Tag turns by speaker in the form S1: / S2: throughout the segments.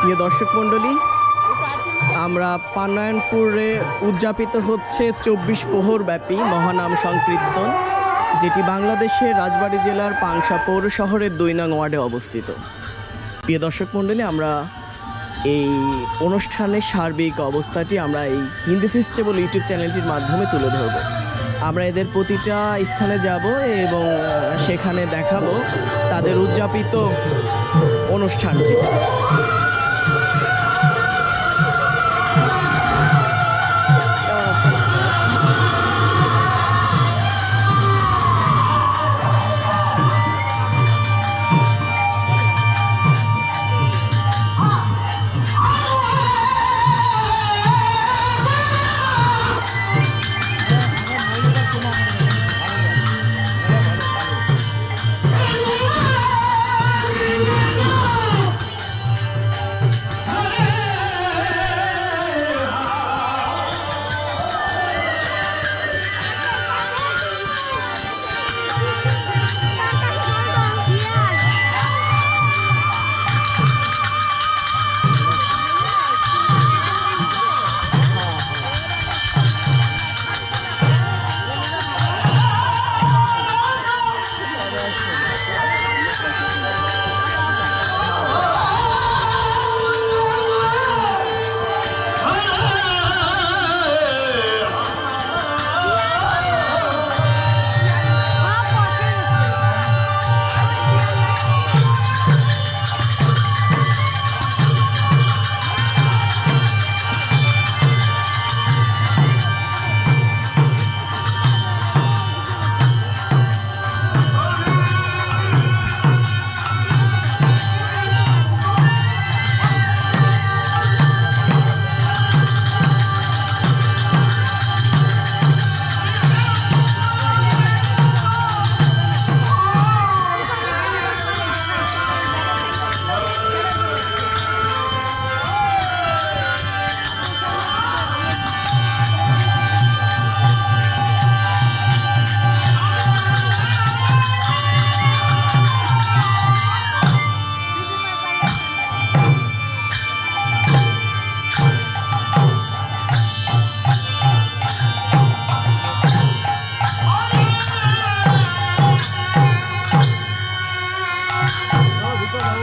S1: প্রিয় দর্শক মণ্ডলী, আমরা পানায়নপুরে উদযাপিত হচ্ছে চব্বিশ প্রহর ব্যাপী মহানাম সংকীর্তন, যেটি বাংলাদেশের রাজবাড়ী জেলার পাংশা পৌর শহরের দুই নং ওয়ার্ডে অবস্থিত। প্রিয় দর্শক মণ্ডলী, আমরা এই অনুষ্ঠানের সার্বিক অবস্থাটি আমরা এই হিন্দি ফেস্টিভ্যাল ইউটিউব চ্যানেলটির মাধ্যমে তুলে ধরব। আমরা এদের প্রতিটা স্থানে যাব এবং সেখানে দেখাবো তাদের উদযাপিত অনুষ্ঠানটি।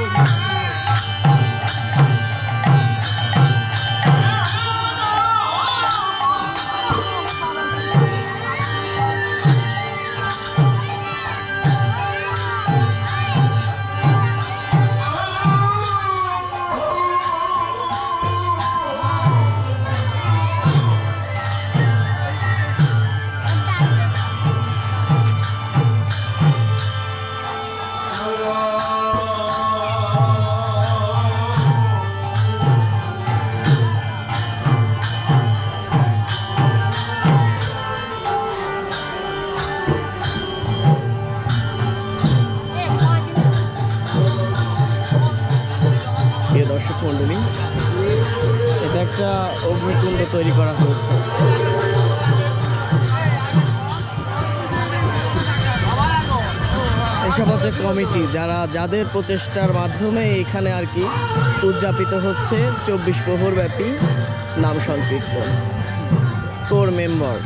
S1: প্রিয় তৈরি করা হয়েছে। এসব হচ্ছে কমিটি, যারা, যাদের প্রচেষ্টার মাধ্যমে এখানে আর কি উদযাপিত হচ্ছে চব্বিশ প্রহর ব্যাপী নাম সংকীর্তন। কোর মেম্বার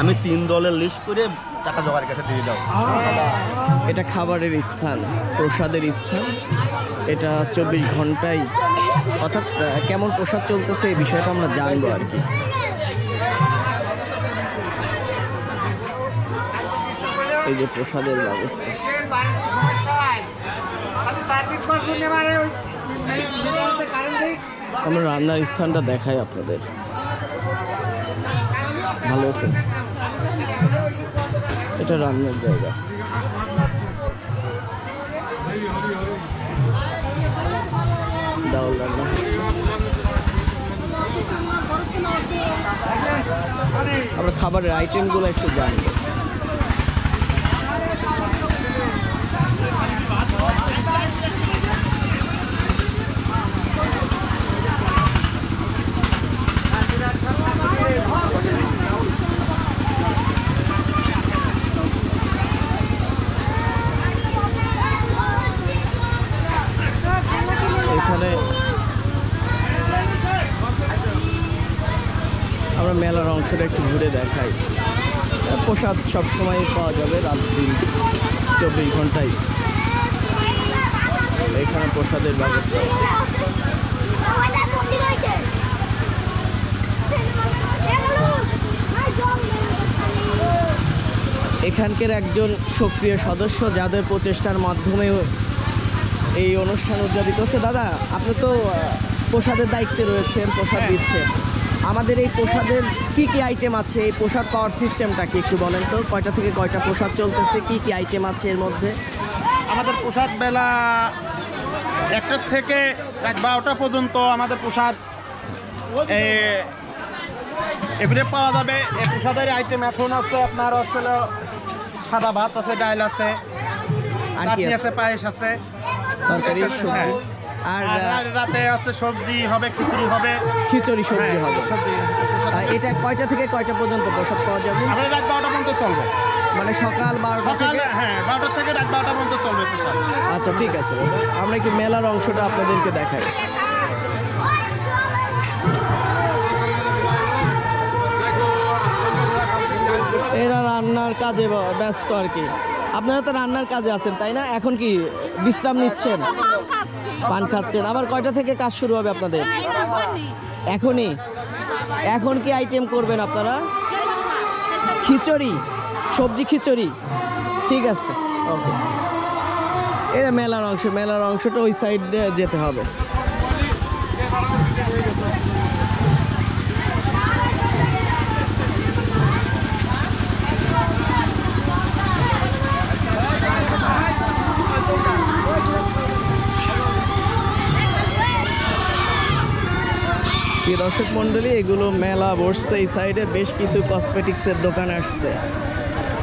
S2: আমি তিন দলের লিস্ট করে জোগাড় কাছে দিয়ে দাও।
S1: এটা খাবারের স্থান, প্রসাদের স্থান। এটা চব্বিশ ঘন্টায়, অর্থাৎ কেমন প্রসাদ চলতেছে এই বিষয়টা আমরা জানব আর কি। এই যে প্রসাদের ব্যবস্থা। আমরা রান্নার স্থানটা দেখাই আপনাদের। ভালো আছে? এটা রান্নার জায়গা। আমরা খাবারের আইটেমগুলো একটু জানব এখানে আমরা মেলার অংশটা একটু ঘুরে দেখাই। প্রসাদ সবসময় পাওয়া যাবে রাত দিন চব্বিশ ঘন্টায়। এখানে প্রসাদের ব্যবস্থা এখানকার একজন সক্রিয় সদস্য যাদের প্রচেষ্টার মাধ্যমে এই অনুষ্ঠান উদযাপিত হচ্ছে। দাদা আপনি তো প্রসাদের দায়িত্বে রয়েছেন প্রসাদ দিচ্ছেন। আমাদের এই প্রসাদের কি কি আইটেম আছে? এই প্রসাদ পাওয়ার সিস্টেমটা কি একটু বলেন তো? কয়টা থেকে কয়টা প্রসাদ চলতেছে? কি কি আইটেম আছে এর মধ্যে?
S3: আমাদের প্রসাদ বেলা একটার থেকে রাত বারোটা পর্যন্ত আমাদের প্রসাদ এগুলো পাওয়া যাবে। এই প্রসাদের আইটেম এখন আছে আপনার হচ্ছে সাদা ভাত আছে ডাল আছে
S1: আর আছে?
S3: আছে পায়েস আছে।
S1: তরকারি আর
S3: রাতে আছে সবজি হবে খিচুড়ি হবে।
S1: খিচুড়ি সবজি
S3: হ্যাঁ,
S1: হবে।
S3: সবজি
S1: এটা কয়টা থেকে কয়টা পর্যন্ত প্রসাদ পাওয়া যাবে?
S3: আমরা রাত বারোটা পর্যন্ত চলবে।
S1: মানে সকাল বারোটা থেকে?
S3: হ্যাঁ বারোটা থেকে রাত বারোটা পর্যন্ত চলবে
S1: আচ্ছা ঠিক আছে। আমরা কি মেলার অংশটা আপনাদেরকে দেখাই। এরা রান্নার কাজে ব্যস্ত আর কি। আপনারা তো রান্নার কাজে আছেন তাই না? এখন কি বিশ্রাম নিচ্ছেন? পান খাচ্ছেন। আবার কয়টা থেকে কাজ শুরু হবে আপনাদের? এখনই? এখন কি আইটেম করবেন আপনারা? খিচুড়ি, সবজি খিচুড়ি। ঠিক আছে। ওকে এটা মেলার অংশ, মেলার অংশটা ওই সাইড দিয়ে যেতে হবে। দর্শক মণ্ডলী, এগুলো মেলা বসছে এই সাইডে বেশ কিছু কসমেটিক্সের দোকান আসছে।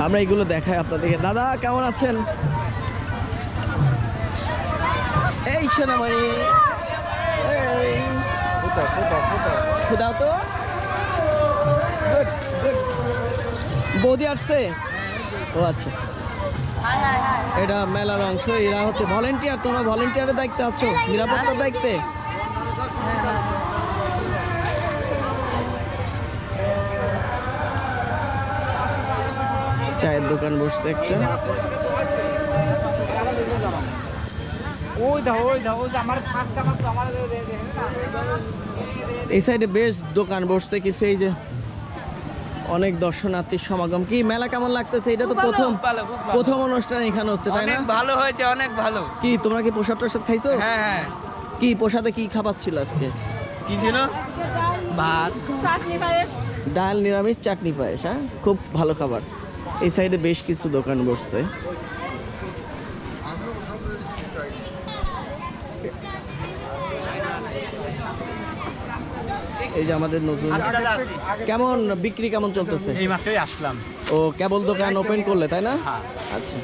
S1: আমরা এগুলো দেখাই আপনাদেরকে। দাদা, কেমন আছেন? এই সোনামারি এই। খুদাও তো? বৌদি আসছে? ও আচ্ছা। এটা মেলার অংশ। এরা হচ্ছে ভলেন্টিয়ার তোমরা ভলেন্টিয়ারের দায়িত্বে আছো? নিরাপত্তার দায়িত্বে? চায়ের দোকান বসছে একটা।
S4: না।
S1: এই সাইডে বেশ দোকান বসছে কিছু এই যে অনেক দর্শনার্থীর সমাগম। কি মেলা কেমন লাগতেছে? এটা তো প্রথম। প্রথম অনুষ্ঠান এখানে হচ্ছে তাই না?
S4: ভালো হয়েছে অনেক ভালো।
S1: কি তোমরা কি প্রসাদ টসাদ খাইছো?
S4: হ্যাঁ হ্যাঁ।
S1: কি প্রসাদে কি খাবার ছিল আজকে?
S4: কি ছিল? ভাত।
S1: ডাল নিরামিষ চাটনি পায়েস হ্যাঁ? খুব ভালো খাবার। এই সাইডে বেশ কিছু দোকান বসছে। এই যে আমাদের নতুন কেমন বিক্রি কেমন চলতেছে?
S4: এই মাত্রই আসলাম।
S1: ও কেবল দোকান ওপেন করলে তাই না?
S4: হ্যাঁ।
S1: আচ্ছা।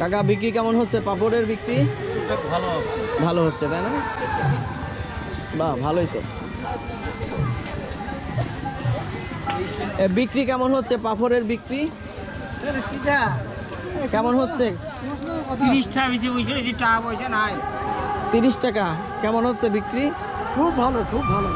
S1: কাকা বিক্রি কেমন হচ্ছে? পাপড়ের বিক্রি?
S3: ভালো আছে
S1: ভালো হচ্ছে তাই না? বাহ ভালোই তো। বিক্রি কেমন হচ্ছে? পাফরের বিক্রি? কেমন হচ্ছে?
S4: তিরিশ টাকা বেশি বুঝছ টাকা পয়সা নাই।
S1: তিরিশ টাকা। কেমন হচ্ছে বিক্রি?
S5: খুব ভালো খুব ভালো.